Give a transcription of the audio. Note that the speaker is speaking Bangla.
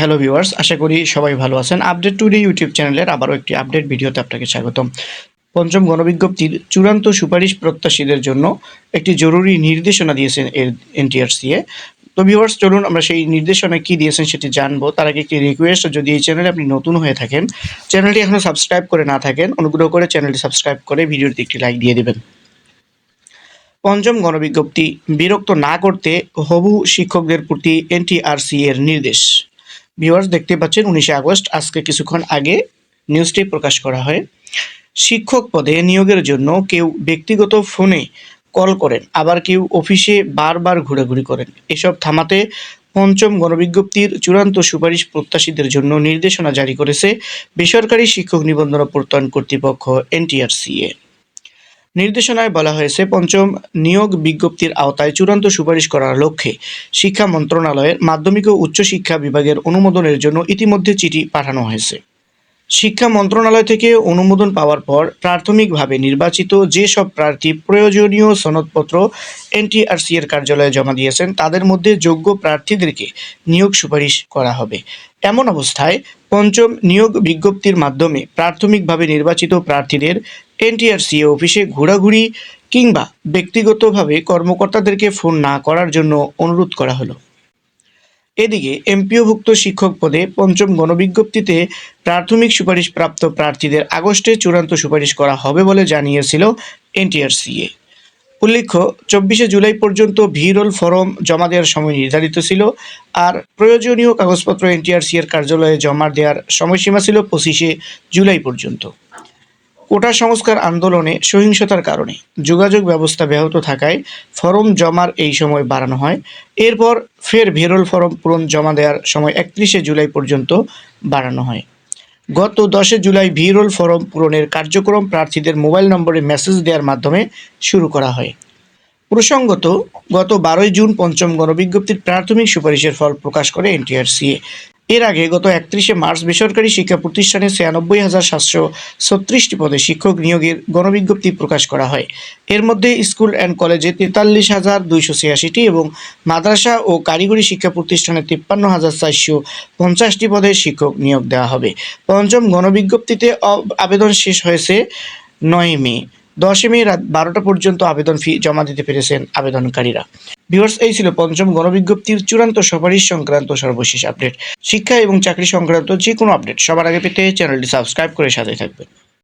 হ্যালো ভিউয়ার্স আশা করি সবাই ভালো আছেন। আপডেট টুডে ইউটিউব চ্যানেলের আবারও একটি আপডেট ভিডিওতে আপনাকে স্বাগতম। পঞ্চম গণবিজ্ঞপ্তির চূড়ান্ত সুপারিশ প্রত্যাশীদের জন্য একটি জরুরি নির্দেশনা দিয়েছেন এর এনটিআরসিএ তো ভিউয়ার্স চলুন আমরা সেই নির্দেশনা কি দিয়েছেন সেটি জানব। তার আগে একটি রিকোয়েস্ট যদি এই চ্যানেলে আপনি নতুন হয়ে থাকেন চ্যানেলটি এখনও সাবস্ক্রাইব করে না থাকেন, অনুগ্রহ করে চ্যানেলটি সাবস্ক্রাইব করে ভিডিওটি একটি লাইক দিয়ে দেবেন। পঞ্চম গণবিজ্ঞপ্তি, বিরক্ত না করতে হবু শিক্ষকদের প্রতি এনটিআরসি এর নির্দেশ। ভিউয়ার্স দেখতে পাচ্ছেন উনিশে আগস্ট, আজকে কিছুক্ষণ আগে নিউজটি প্রকাশ করা হয়। শিক্ষক পদে নিয়োগের জন্য কেউ ব্যক্তিগত ফোনে কল করেন, আবার কেউ অফিসে বারবার ঘোরাঘুরি করেন। এসব থামাতে পঞ্চম গণবিজ্ঞপ্তির চূড়ান্ত সুপারিশ প্রত্যাশীদের জন্য নির্দেশনা জারি করেছে বেসরকারি শিক্ষক নিবন্ধন প্রত্যয়ন কর্তৃপক্ষ, এনটিআরসিএ। নির্দেশনায় বলা হয়েছে, পঞ্চম নিয়োগ বিজ্ঞপ্তির আওতায় চূড়ান্ত সুপারিশ করার লক্ষ্যে শিক্ষা মন্ত্রণালয়ের মাধ্যমিক ও উচ্চশিক্ষা বিভাগের অনুমোদনের জন্য ইতিমধ্যে চিঠি পাঠানো হয়েছে। শিক্ষা মন্ত্রণালয় থেকে অনুমোদন পাওয়ার পর প্রাথমিকভাবে নির্বাচিত যেসব প্রার্থী প্রয়োজনীয় সনদপত্র এনটিআরসি এর কার্যালয়ে জমা দিয়েছেন, তাদের মধ্যে যোগ্য প্রার্থীদেরকে নিয়োগ সুপারিশ করা হবে। এমন অবস্থায় পঞ্চম নিয়োগ বিজ্ঞপ্তির মাধ্যমে প্রাথমিকভাবে নির্বাচিত প্রার্থীদের এনটিআরসি অফিসে ঘোরাঘুরি কিংবা ব্যক্তিগতভাবে কর্মকর্তাদেরকে ফোন না করার জন্য অনুরোধ করা হলো। এদিকে এমপিওভুক্ত শিক্ষক পদে পঞ্চম গণবিজ্ঞপ্তিতে প্রাথমিক সুপারিশপ্রাপ্ত প্রার্থীদের আগস্টে চূড়ান্ত সুপারিশ করা হবে বলে জানিয়েছিল এনটিআরসিএ। উল্লেখ্য, চব্বিশে জুলাই পর্যন্ত ভিরোল ফরম জমা দেওয়ার সময় নির্ধারিত ছিল আর প্রয়োজনীয় কাগজপত্র এনটিআরসি এর কার্যালয়ে জমা দেওয়ার সময়সীমা ছিল পঁচিশে জুলাই পর্যন্ত। কোটা সংস্কার আন্দোলনে সহিংসতার কারণে যোগাযোগ ব্যবস্থা ব্যাহত থাকায় ফরম জমার এই সময় বাড়ানো হয়। এরপর ফের ভেরোল ফরম পূরণ জমা দেওয়ার সময় একত্রিশে জুলাই পর্যন্ত বাড়ানো হয়। গত দশে জুলাই ভিরোল ফরম পূরণের কার্যক্রম প্রার্থীদের মোবাইল নম্বরে মেসেজ দেওয়ার মাধ্যমে শুরু করা হয়। প্রসঙ্গত, গত বারোই জুন পঞ্চম গণবিজ্ঞপ্তির প্রাথমিক সুপারিশের ফল প্রকাশ করে এনটিআরসিএ। এর আগে গত একত্রিশে মার্চ বেসরকারি শিক্ষা প্রতিষ্ঠানে ছিয়ানব্বই হাজার সাতশো ছত্রিশটি পদে শিক্ষক নিয়োগের গণবিজ্ঞপ্তি প্রকাশ করা হয়। এর মধ্যে স্কুল অ্যান্ড কলেজে তেতাল্লিশ হাজার দুইশো ছিয়াশিটি এবং মাদ্রাসা ও কারিগরি শিক্ষা প্রতিষ্ঠানে তিপ্পান্ন হাজার চারশো পঞ্চাশটি পদে শিক্ষক নিয়োগ দেওয়া হবে। পঞ্চম গণবিজ্ঞপ্তিতে আবেদন শেষ হয়েছে নয় মে। দশই মে রাত বারোটা পর্যন্ত আবেদন ফি জমা দিতে পেরেছেন আবেদনকারীরা। ভিউয়ার্স এই ছিল পঞ্চম গণবিজ্ঞপ্তির চূড়ান্ত সুপারিশ সংক্রান্ত সর্বশেষ আপডেট। শিক্ষা এবং চাকরি সংক্রান্ত যে কোনো আপডেট সবার আগে পেতে চ্যানেলটি সাবস্ক্রাইব করে সাথে থাকবেন।